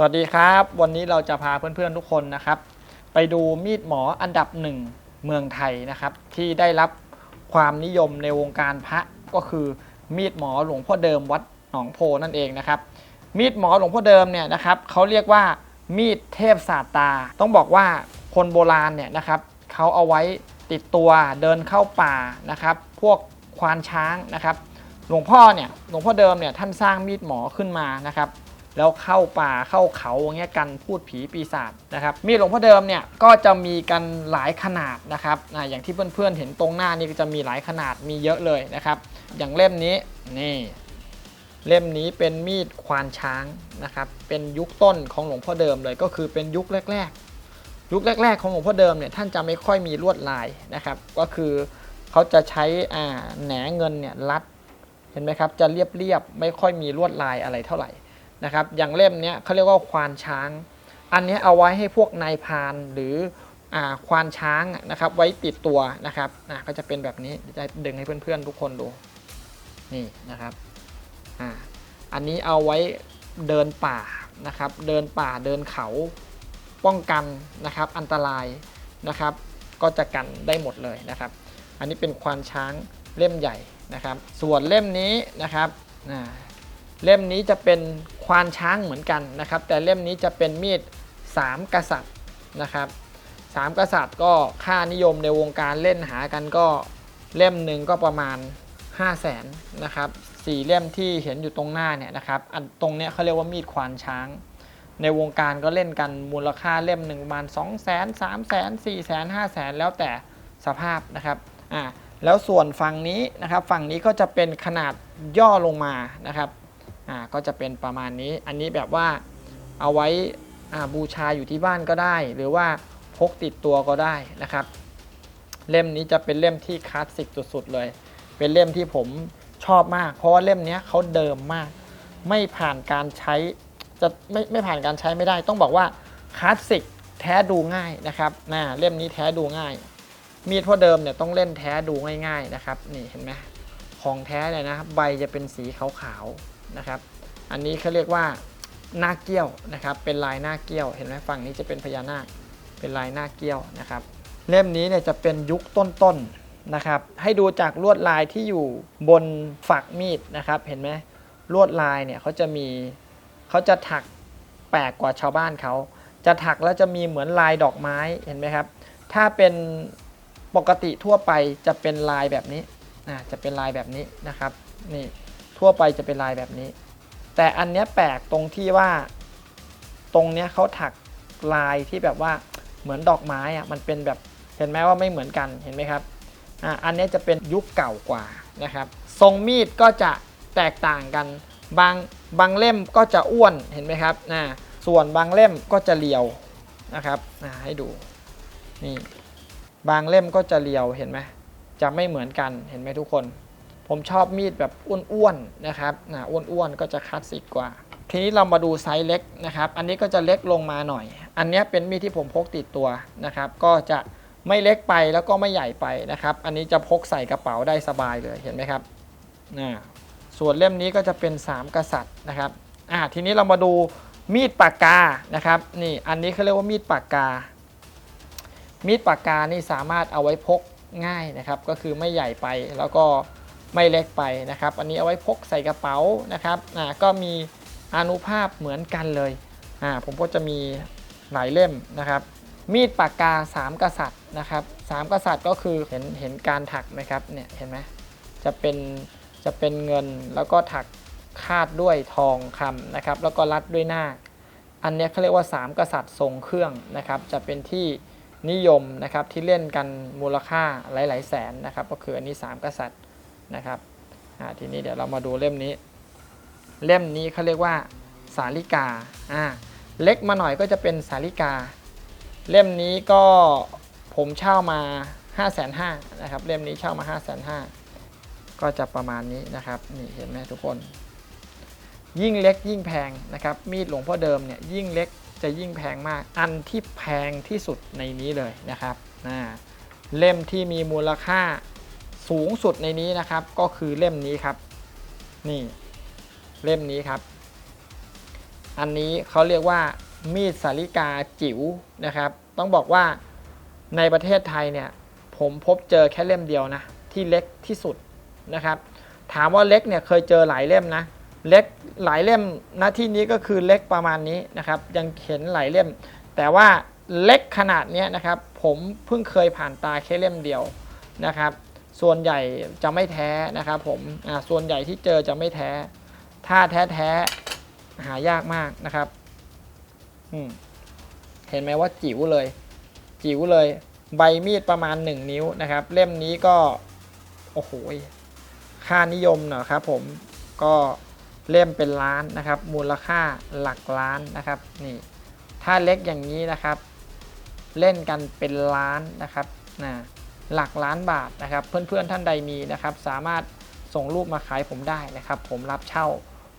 สวัสดีครับ วันนี้เราจะพาเพื่อนๆทุกคนนะครับ ไปดูมีดหมออันดับหนึ่งเมืองไทยนะครับ ที่ได้รับความนิยมในวงการพระก็คือมีดหมอหลวงพ่อเดิมวัดหนองโพนั่นเองนะครับ มีดหมอหลวงพ่อเดิมเนี่ยนะครับเขาเรียกว่ามีดเทพศาสตา ต้องบอกว่าคนโบราณเนี่ยนะครับเขาเอาไว้ติดตัวเดินเข้าป่านะครับ พวกควานช้างนะครับ หลวงพ่อเนี่ยหลวงพ่อเดิมเนี่ยท่านสร้างมีดหมอขึ้นมานะครับ แล้วเข้าป่าเข้าเขาอย่างเงี้ยกันพูดผีปีศาจนะครับมีดหลวงพ่อเดิมเนี่ยก็จะมีกันหลายขนาดนะครับอ่าอย่างที่เพื่อนๆเห็นตรงหน้านี่ก็จะมีหลายขนาดมีเยอะเลยนะครับ อย่างเล่มนี้นี่เล่มนี้เป็นมีดควานช้างนะครับเป็นยุคต้นของหลวงพ่อเดิมเลยก็คือเป็นยุคแรก ๆ ยุคแรก ๆ ของหลวงพ่อเดิมเนี่ยท่านจะไม่ค่อยมีลวดลายนะครับ ก็คือเขาจะใช้อ่าแหนเงินเนี่ยรัดเห็นไหมครับจะเรียบๆไม่ค่อยมีลวดลายอะไรเท่าไหร่ นะครับอย่างเล่มนี้เขาเรียกว่าควานช้าง อันนี้เอาไว้ให้พวกนายพานหรืออควานช้างนะครับไว้ติดตัวนะครับก็จะเป็นแบบนี้เดี๋ยวจะดึงให้เพื่อนๆทุกคนดูนี่นะครับออันนี้เอาไว้เดินป่านะครับเดินป่าเดินเขาป้องกันนะครับอันตรายนะครับ ก็จะกันได้หมดเลยนะครับ อันนี้เป็นควานช้างเล่มใหญ่นะครับ ส่วนเล่มนี้นะครับอ่า เล่มนี้จะเป็นควานช้างเหมือนกันนะครับ แต่เล่มนี้จะเป็นมีดสามกษัตริย์นะครับสามกษัตริย์ก็ค่านิยมในวงการเล่นหากันก็เล่มหนึ่งก็ประมาณ 5 0 0แสนนะครับสี่เล่มที่เห็นอยู่ตรงหน้าเนี่ยนะครับอันตรงเนี้ยเขาเรียกว่ามีดควานช้าง ในวงการก็เล่นกันมูลค่าเล่มหนึ่งประมาณ 2 0 0 0 0 0 3 0 0 0 0 0 4 0 0 0 0 5 0 0 0 0 แล้วแต่สภาพนะครับอ่าแล้วส่วนฝั่งนี้นะครับฝั่งนี้ก็จะเป็นขนาดย่อลงมานะครับ อ่าก็จะเป็นประมาณนี้ อันนี้แบบว่าเอาไว้บูชาอยู่ที่บ้านก็ได้ หรือว่าพกติดตัวก็ได้นะครับ เล่มนี้จะเป็นเล่มที่คลาสสิกสุดๆเลย เป็นเล่มที่ผมชอบมาก เพราะว่าเล่มนี้เขาเดิมมาก ไม่ผ่านการใช้จะไม่ไม่ผ่านการใช้ไม่ได้ ต้องบอกว่าคลาสสิกแท้ดูง่ายนะครับนะเล่มนี้แท้ดูง่าย มีดพ่อเดิมเนี่ยต้องเล่นแท้ดูง่าย ๆนะครับ นี่เห็นไหมของแท้เลยนะใบจะเป็นสีขาวๆ นะครับ อันนี้เขาเรียกว่าหน้าเกี้ยวนะครับ เป็นลายหน้าเกี้ยว เห็นไหมฝั่งนี้จะเป็นพญานาค เป็นลายหน้าเกี้ยวนะครับ เล่มนี้เนี่ยจะเป็นยุคต้นๆนะครับ ให้ดูจากลวดลายที่อยู่บนฝักมีดนะครับ เห็นไหมลวดลายเนี่ยเขาจะมีเขาจะถักแปลกกว่าชาวบ้านเขา จะถักแล้วจะมีเหมือนลายดอกไม้ เห็นไหมครับ ถ้าเป็นปกติทั่วไปจะเป็นลายแบบนี้นะจะเป็นลายแบบนี้นะครับ นี่ ทั่วไปจะเป็นลายแบบนี้ แต่อันเนี้ยแปลกตรงที่ว่า ตรงเนี้ยเขาถักลายที่แบบว่าเหมือนดอกไม้อะมันเป็นแบบเห็นไหมว่าไม่เหมือนกันเห็นไหมครับอ่าอันนี้จะเป็นยุคเก่ากว่านะครับ ทรงมีดก็จะแตกต่างกัน บางบางเล่มก็จะอ้วนเห็นไหมครับนะส่วนบางเล่มก็จะเรียวนะครับอ่าให้ดูนี่บางเล่มก็จะเรียวเห็นไหมจะไม่เหมือนกันเห็นไหมทุกคน ผมชอบมีดแบบอ้วนๆนะครับนะอ้วนๆก็จะคลาสสิกกว่า ทีนี้เรามาดูไซส์เล็กนะครับ อันนี้ก็จะเล็กลงมาหน่อย อันนี้เป็นมีดที่ผมพกติดตัวนะครับ ก็จะไม่เล็กไปแล้วก็ไม่ใหญ่ไปนะครับ อันนี้จะพกใส่กระเป๋าได้สบายเลยเห็นไหมครับนะส่วนเล่มนี้ก็จะเป็น 3 กษัตริย์นะครับอ่าทีนี้เรามาดูมีดปากกานะครับนี่อันนี้เขาเรียกว่ามีดปากกา มีดปากกานี่สามารถเอาไว้พกง่ายนะครับ ก็คือไม่ใหญ่ไปแล้วก็ ไม่เล็กไปนะครับ อันนี้เอาไว้พกใส่กระเป๋านะครับอ่าก็มีอนุภาพเหมือนกันเลยอ่าผมก็จะมีหลายเล่มนะครับ มีดปากกา 3 กษัตริย์นะครับสามกษัตริย์ก็คือเห็นเห็นการถักไหมครับเนี่ยเห็นไหมจะเป็นจะเป็นเงินแล้วก็ถักคาดด้วยทองคำนะครับ แล้วก็รัดด้วยหน้าคอันนี้เขาเรียกว่า 3 กษัตริย์ทรงเครื่องนะครับ จะเป็นที่นิยมนะครับที่เล่นกันมูลค่าหลาย ๆ แสนนะครับ ก็คืออันนี้ 3 กษัตริย์ นะครับทีนี้เดี๋ยวเรามาดูเล่มนี้ เล่มนี้เขาเรียกว่าสาลิกาอ่าเล็กมาหน่อยก็จะเป็นสาลิกา เล่มนี้ก็ผมเช่ามา5 5 0 0 0นะครับเล่มนี้เช่ามา 5 5 0 0 0ก็จะประมาณนี้นะครับนี่เห็นไหมทุกคน ยิ่งเล็กยิ่งแพงนะครับมีดหลวงพ่อเดิมเนี่ยยิ่งเล็กจะยิ่งแพงมากอันที่แพงที่สุดในนี้เลยนะครับเล่มที่มีมูลค่า สูงสุดในนี้นะครับ ก็คือเล่มนี้ครับ นี่เล่มนี้ครับ อันนี้เขาเรียกว่ามีดสาริกาจิ๋วนะครับ ต้องบอกว่าในประเทศไทยเนี่ยผมพบเจอแค่เล่มเดียวนะที่เล็กที่สุดนะครับ ถามว่าเล็กเนี่ยเคยเจอหลายเล่มนะเล็กหลายเล่มณที่นี้ก็คือเล็กประมาณนี้นะครับ ยังเห็นหลายเล่ม แต่ว่าเล็กขนาดเนี้ยนะครับ ผมเพิ่งเคยผ่านตาแค่เล่มเดียวนะครับ ส่วนใหญ่จะไม่แท้นะครับผมส่วนใหญ่ที่เจอจะไม่แท้ ถ้าแท้แท้หายากมากนะครับเห็นไหมว่าจิ๋วเลย จิ๋วเลย ใบมีดประมาณ 1 นิ้วนะครับ เล่มนี้ก็ โอ้โหค่านิยมนะครับผมก็เล่มเป็นล้านนะครับ มูลค่าหลักล้านนะครับนี่ถ้าเล็กอย่างนี้นะครับ เล่นกันเป็นล้านนะครับนะ หลักล้านบาทนะครับ เพื่อนๆท่านใดมีนะครับ สามารถส่งรูปมาขายผมได้นะครับ ผมรับเช่า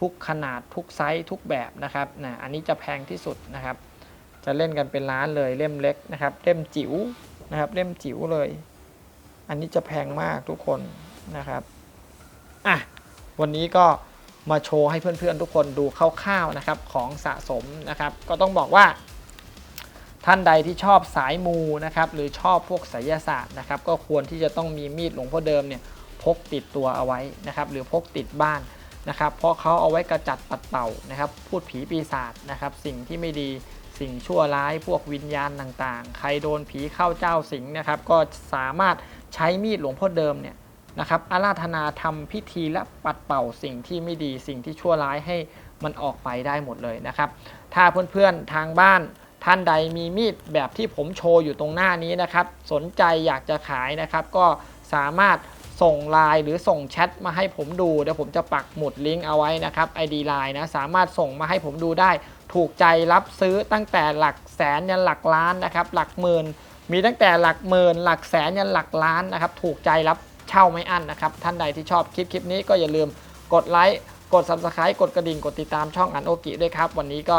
ทุกขนาดทุกไซส์ทุกแบบนะครับนะอันนี้จะแพงที่สุดนะครับ จะเล่นกันเป็นล้านเลยเล่มเล็กนะครับ เล่มจิ๋วนะครับ เล่มจิ๋วเลย อันนี้จะแพงมากทุกคนนะครับอะวันนี้ก็มาโชว์ให้เพื่อนๆทุกคนดูคร่าวๆนะครับของสะสมนะครับ ก็ต้องบอกว่า ท่านใดที่ชอบสายมูนะครับหรือชอบพวกไสยศาสตร์นะครับก็ควรที่จะต้องมีมีดหลวงพ่อเดิมเนี่ยพกติดตัวเอาไว้นะครับหรือพกติดบ้านนะครับเพราะเขาเอาไว้กระจัดปัดเป่านะครับพูดผีปีศาจนะครับสิ่งที่ไม่ดีสิ่งชั่วร้ายพวกวิญญาณต่างๆ ใครโดนผีเข้าเจ้าสิงนะครับก็สามารถใช้มีดหลวงพ่อเดิมเนี่ยนะครับอาราธนาทำพิธีและปัดเป่าสิ่งที่ไม่ดีสิ่งที่ชั่วร้ายให้มันออกไปได้หมดเลยนะครับถ้าเพื่อนๆทางบ้าน ท่านใดมีมีดแบบที่ผมโชว์อยู่ตรงหน้านี้นะครับ สนใจอยากจะขายนะครับ ก็สามารถส่งไลน์หรือส่งแชทมาให้ผมดู เดี๋ยวผมจะปักหมุดลิงก์เอาไว้นะครับ ID ไลน์นะสามารถส่งมาให้ผมดูได้ ถูกใจรับซื้อตั้งแต่หลักแสนยันหลักล้านนะครับ หลักหมื่นมีตั้งแต่หลักหมื่นหลักแสนยันหลักล้านนะครับ ถูกใจรับเช่าไม่อั้นนะครับ ท่านใดที่ชอบคลิปคลิปนี้ก็อย่าลืมกดไลค์กด subscribe กดกระดิ่งกดติดตามช่องอันโอกิด้วยครับ วันนี้ก็